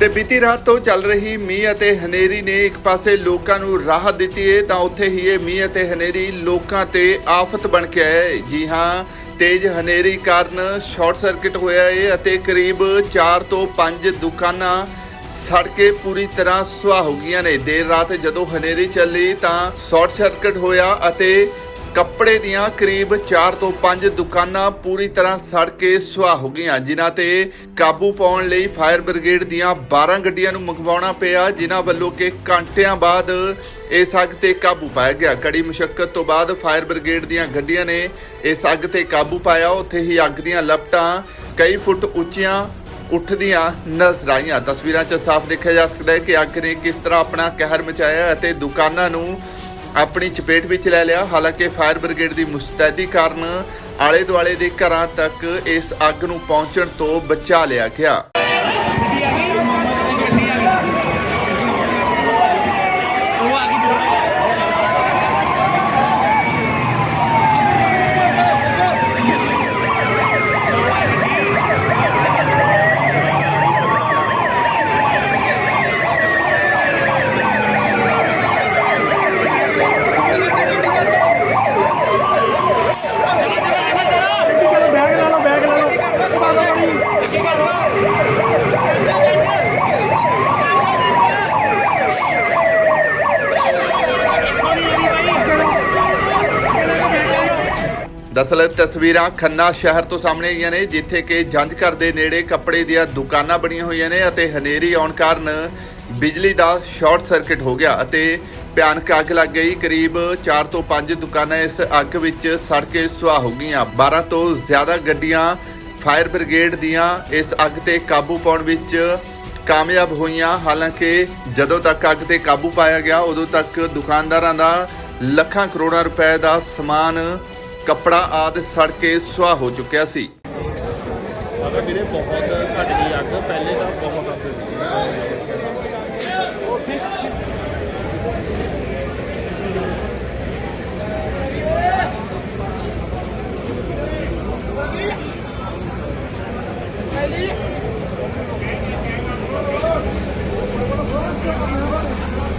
ਤੇ ਬੀਤੀ ਰਾਤ ਤੋਂ ਚੱਲ ਰਹੀ ਮੀਂਹ ਅਤੇ ਹਨੇਰੀ ਨੇ ਇੱਕ ਪਾਸੇ ਲੋਕਾਂ ਨੂੰ ਰਾਹਤ ਦਿੱਤੀ ਹੈ ਤਾਂ ਉੱਥੇ ਹੀ ਇਹ ਮੀਂਹ ਅਤੇ ਹਨੇਰੀ ਲੋਕਾਂ ਤੇ ਆਫਤ ਬਣ ਕੇ ਆਇਆ ਹੈ ਜੀ ਹਾਂ, ਤੇਜ਼ ਹਨੇਰੀ ਕਾਰਨ ਸ਼ਾਰਟ ਸਰਕਟ ਹੋਇਆ ਹੈ ਅਤੇ ਕਰੀਬ 4 ਤੋਂ 5 ਦੁਕਾਨਾਂ ਸੜ ਕੇ ਪੂਰੀ ਤਰ੍ਹਾਂ ਸੁਆਹ ਹੋ ਗਈਆਂ ਨੇ। ਦੇਰ ਰਾਤ ਜਦੋਂ ਹਨੇਰੀ ਚੱਲੀ ਤਾਂ ਸ਼ਾਰਟ ਸਰਕਟ ਹੋਇਆ ਅਤੇ ਕੱਪੜੇ ਦੀਆਂ ਕਰੀਬ 4 ਤੋਂ 5 ਦੁਕਾਨਾਂ ਪੂਰੀ ਤਰ੍ਹਾਂ ਸੜ ਕੇ ਸੁਆਹ ਹੋ ਗਈਆਂ। ਜਿਨ੍ਹਾਂ ਤੇ ਕਾਬੂ ਪਾਉਣ ਲਈ ਫਾਇਰ ਬ੍ਰਿਗੇਡ ਦੀਆਂ 12 ਗੱਡੀਆਂ ਨੂੰ ਮੰਗਵਾਉਣਾ ਪਿਆ, ਜਿਨ੍ਹਾਂ ਵੱਲੋਂ ਕਿ ਘੰਟਿਆਂ ਬਾਅਦ ਇਸ ਅੱਗ ਤੇ ਕਾਬੂ ਪਾਇਆ ਗਿਆ। ਕੜੀ ਮੁਸ਼ਕਲ ਤੋਂ ਬਾਅਦ ਫਾਇਰ ਬ੍ਰਿਗੇਡ ਦੀਆਂ ਗੱਡੀਆਂ ਨੇ ਇਸ ਅੱਗ ਤੇ ਕਾਬੂ ਪਾਇਆ। ਉੱਥੇ ਹੀ ਅੱਗ ਦੀਆਂ ਲਪਟਾਂ ਕਈ ਫੁੱਟ ਉੱਚੀਆਂ ਉੱਠਦੀਆਂ ਨਜ਼ਰ ਆਈਆਂ। ਤਸਵੀਰਾਂ 'ਚ ਸਾਫ਼ ਦੇਖਿਆ ਜਾ ਸਕਦਾ ਹੈ ਕਿ ਅੱਗ ਨੇ ਕਿਸ ਤਰ੍ਹਾਂ ਆਪਣਾ ਕਹਿਰ ਮਚਾਇਆ ਅਤੇ ਦੁਕਾਨਾਂ ਨੂੰ ਆਪਣੀ ਚਪੇਟ ਵਿੱਚ ਲੈ ਲਿਆ। ਹਾਲਾਂਕਿ ਫਾਇਰ ਬ੍ਰਿਗੇਡ ਦੀ ਮੁਸਤੈਦੀ ਕਾਰਨ ਆਲੇ ਦੁਆਲੇ ਦੇ ਘਰਾਂ ਤੱਕ ਇਸ ਅੱਗ ਨੂੰ ਪਹੁੰਚਣ ਤੋਂ ਬਚਾ ਲਿਆ ਗਿਆ। ਦਰਅਸਲ ਤਸਵੀਰਾਂ ਖੰਨਾ ਸ਼ਹਿਰ ਤੋਂ ਸਾਹਮਣੇ ਆਈਆਂ ਨੇ, ਜਿੱਥੇ ਕਿ ਜੰਝ ਘਰ ਦੇ ਨੇੜੇ ਕੱਪੜੇ ਦੀਆਂ ਦੁਕਾਨਾਂ ਬਣੀਆਂ ਹੋਈਆਂ ਨੇ ਅਤੇ ਹਨੇਰੀ ਆਉਣ ਕਾਰਨ ਬਿਜਲੀ ਦਾ ਸ਼ਾਰਟ ਸਰਕਟ ਹੋ ਗਿਆ ਅਤੇ ਭਿਆਨਕ ਅੱਗ ਲੱਗ ਗਈ। ਕਰੀਬ 4 ਤੋਂ 5 ਦੁਕਾਨਾਂ ਇਸ ਅੱਗ ਵਿੱਚ ਸੜ ਕੇ ਸੁਆਹ ਹੋ ਗਈਆਂ। 12 ਤੋਂ ਜ਼ਿਆਦਾ ਗੱਡੀਆਂ ਫਾਇਰ ਬ੍ਰਿਗੇਡ ਦੀਆਂ ਇਸ ਅੱਗ ਤੇ ਕਾਬੂ ਪਾਉਣ ਵਿੱਚ ਕਾਮਯਾਬ ਹੋਈਆਂ। ਹਾਲਾਂਕਿ ਜਦੋਂ ਤੱਕ ਅੱਗ ਤੇ ਕਾਬੂ ਪਾਇਆ ਗਿਆ ਉਦੋਂ ਤੱਕ ਦੁਕਾਨਦਾਰਾਂ ਦਾ ਲੱਖਾਂ ਕਰੋੜਾਂ ਰੁਪਏ ਦਾ ਸਮਾਨ ਕੱਪੜਾ ਆਦਿ ਸੜ ਕੇ ਸੁਆਹ ਹੋ ਚੁੱਕਿਆ ਸੀ। ਅਗਰ ਵੀਰੇ ਬਹੁਤ ਘੱਟ ਗਈ ਅੱਗ ਪਹਿਲੇ ਤਾਂ ਬਹੁਤ ਅੱਗ ਸੀ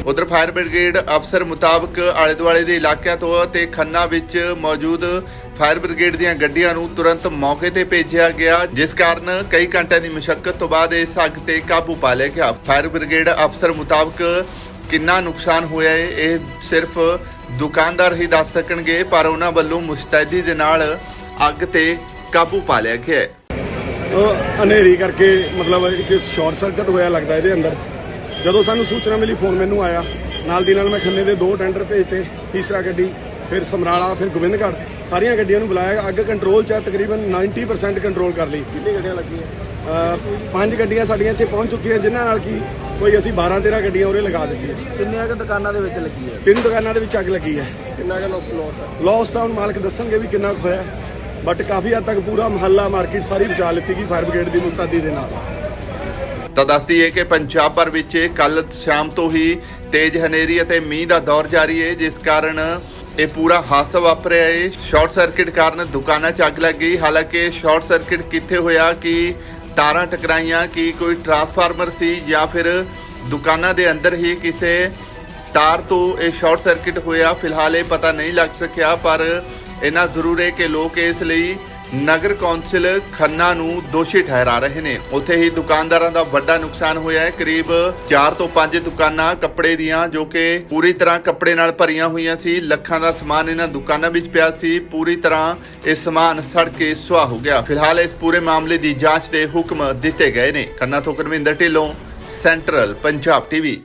ਉਧਰ ਫਾਇਰ ਬ੍ਰਿਗੇਡ ਅਫਸਰ ਮੁਤਾਬਕ ਆਲੇ ਦੁਆਲੇ ਦੇ ਇਲਾਕਿਆਂ ਤੋਂ ਤੇ ਖੰਨਾ ਵਿੱਚ ਮੌਜੂਦ ਫਾਇਰ ਬ੍ਰਿਗੇਡ ਦੀਆਂ ਗੱਡੀਆਂ ਨੂੰ ਤੁਰੰਤ ਮੌਕੇ ਤੇ ਭੇਜਿਆ ਗਿਆ, ਜਿਸ ਕਾਰਨ ਕਈ ਘੰਟਿਆਂ ਦੀ ਮੁਸ਼ਕਲ ਤੋਂ ਬਾਅਦ ਇਸ ਅੱਗ ਤੇ ਕਾਬੂ ਪਾ ਲਿਆ ਗਿਆ। ਫਾਇਰ ਬ੍ਰਿਗੇਡ ਅਫਸਰ ਮੁਤਾਬਕ ਕਿੰਨਾ ਨੁਕਸਾਨ ਹੋਇਆ ਹੈ, ਇਹ ਸਿਰਫ ਦੁਕਾਨਦਾਰ ਹੀ ਦੱਸ ਸਕਣਗੇ, ਪਰ ਉਹਨਾਂ ਵੱਲੋਂ ਮੁਸਤੈਦੀ ਦੇ ਨਾਲ ਅੱਗ ਤੇ ਕਾਬੂ ਪਾ ਲਿਆ ਗਿਆ ਹੈ। ਹਨੇਰੀ ਕਰਕੇ ਮਤਲਬ ਇੱਕ ਸ਼ਾਰਟ ਸਰਕਟ ਹੋਇਆ ਲੱਗਦਾ ਇਹਦੇ ਅੰਦਰ। ਜਦੋਂ ਸਾਨੂੰ ਸੂਚਨਾ ਮਿਲੀ ਫੋਨ ਮੈਨੂੰ ਆਇਆ। ਨਾਲ ਦੀ ਨਾਲ ਮੈਂ ਖੰਨੇ ਦੇ ਦੋ ਟੈਂਡਰ ਭੇਜਤੇ। ਤੀਸਰਾ ਗੱਡੀ ਫਿਰ ਸਮਰਾਲਾ ਫਿਰ ਗੋਬਿੰਦਗੜ੍ਹ। ਸਾਰੀਆਂ ਗੱਡੀਆਂ ਨੂੰ ਬੁਲਾਇਆ। ਅੱਗ ਕੰਟਰੋਲ 'ਚ ਹੈ ਤਕਰੀਬਨ 90% ਕੰਟਰੋਲ ਕਰ ਲਈ। ਕਿੰਨੀ ਗੱਡੀਆਂ ਲੱਗੀਆਂ? ਪੰਜ ਗੱਡੀਆਂ ਸਾਡੀਆਂ ਇੱਥੇ ਪਹੁੰਚ ਚੁੱਕੀਆਂ ਜਿਨ੍ਹਾਂ ਨਾਲ ਕੀ ਕੋਈ ਅਸੀਂ 12 13 ਗੱਡੀਆਂ ਉਰੇ ਲਗਾ ਦਿੱਤੀਆਂ। ਕਿੰਨੀਆਂ ਕੁ ਦੁਕਾਨਾਂ ਦੇ ਵਿੱਚ ਲੱਗੀ ਹੈ? ਤਿੰਨ ਦੁਕਾਨਾਂ ਦੇ ਵਿੱਚ ਅੱਗ ਲੱਗੀ ਹੈ। ਕਿੰਨਾ ਕੁ ਲੋਸ ਹੈ ਲੋਸ ਤਾਂ ਹੁਣ ਮਾਲਕ ਦੱਸਣਗੇ ਵੀ ਕਿੰਨਾ ਕੁ ਹੋਇਆ। ਬਟ ਕਾਫੀ ਹੱਦ ਤੱਕ ਪੂਰਾ ਮਹੱਲਾ ਮਾਰਕੀਟ ਸਾਰੀ ਬਚਾ ਲਿੱਤੀ ਗਈ ਫਾਇਰ ਬ੍ਰਿਗੇਡ ਦੀ ਮੁਸਤੈਦੀ ਦੇ ਨਾਲ। ਤਾਂ ਦੱਸਦੀ ਹੈ ਕਿ ਪੰਜਾਬ ਭਰ ਵਿੱਚ ਕੱਲ ਸ਼ਾਮ ਤੋਂ ਹੀ ਤੇਜ਼ ਹਨੇਰੀ ਅਤੇ ਮੀਂਹ ਦਾ ਦੌਰ ਜਾਰੀ ਹੈ ਜਿਸ ਕਾਰਨ ਇਹ ਪੂਰਾ ਹਾਦਸਾ ਵਾਪਰਿਆ ਹੈ ਸ਼ਾਰਟ ਸਰਕਟ ਕਾਰਨ ਦੁਕਾਨਾਂ 'ਚ ਅੱਗ ਲੱਗ ਗਈ। ਹਾਲਾਂਕਿ ਸ਼ਾਰਟ ਸਰਕਟ ਕਿੱਥੇ ਹੋਇਆ, ਕਿ ਤਾਰਾਂ ਟਕਰਾਈਆਂ, ਕਿ ਕੋਈ ਟਰਾਂਸਫਾਰਮਰ ਸੀ ਜਾਂ ਫਿਰ ਦੁਕਾਨਾਂ ਦੇ ਅੰਦਰ ਹੀ ਕਿਸੇ ਤਾਰ ਤੋਂ ਇਹ ਸ਼ਾਰਟ ਸਰਕਟ ਹੋਇਆ, ਫਿਲਹਾਲ ਇਹ ਪਤਾ ਨਹੀਂ ਲੱਗ ਸਕਿਆ, ਪਰ ਇਹਨਾਂ ਜ਼ਰੂਰ ਹੈ ਕਿ ਲੋਕ ਇਸ ਲਈ ਨਗਰ ਕੌਂਸਲ ਖੰਨਾ ਨੂੰ ਦੋਸ਼ੀ ਠਹਿਰਾ ਰਹੇ ਨੇ। ਉੱਥੇ ਹੀ ਦੁਕਾਨਦਾਰਾਂ ਦਾ ਵੱਡਾ ਨੁਕਸਾਨ ਹੋਇਆ ਹੈ। ਕਰੀਬ 4 ਤੋਂ 5 ਦੁਕਾਨਾਂ ਕੱਪੜੇ ਦੀਆਂ, ਜੋ ਕਿ ਪੂਰੀ ਤਰ੍ਹਾਂ ਕੱਪੜੇ ਨਾਲ ਭਰੀਆਂ ਹੋਈਆਂ ਸੀ, ਲੱਖਾਂ ਦਾ ਸਮਾਨ ਇਹਨਾਂ ਦੁਕਾਨਾਂ ਵਿੱਚ ਪਿਆ ਸੀ। ਪੂਰੀ ਤਰ੍ਹਾਂ ਇਹ ਸਮਾਨ ਸੜ ਕੇ ਸੁਆਹ ਹੋ ਗਿਆ। ਫਿਲਹਾਲ ਇਸ ਪੂਰੇ ਮਾਮਲੇ ਦੀ ਜਾਂਚ ਦੇ ਹੁਕਮ ਦਿੱਤੇ ਗਏ ਨੇ। ਖੰਨਾ ਤੋਂ ਕਰਵਿੰਦਰ ਢਿੱਲੋਂ, ਸੈਂਟਰਲ ਪੰਜਾਬ ਟੀਵੀ।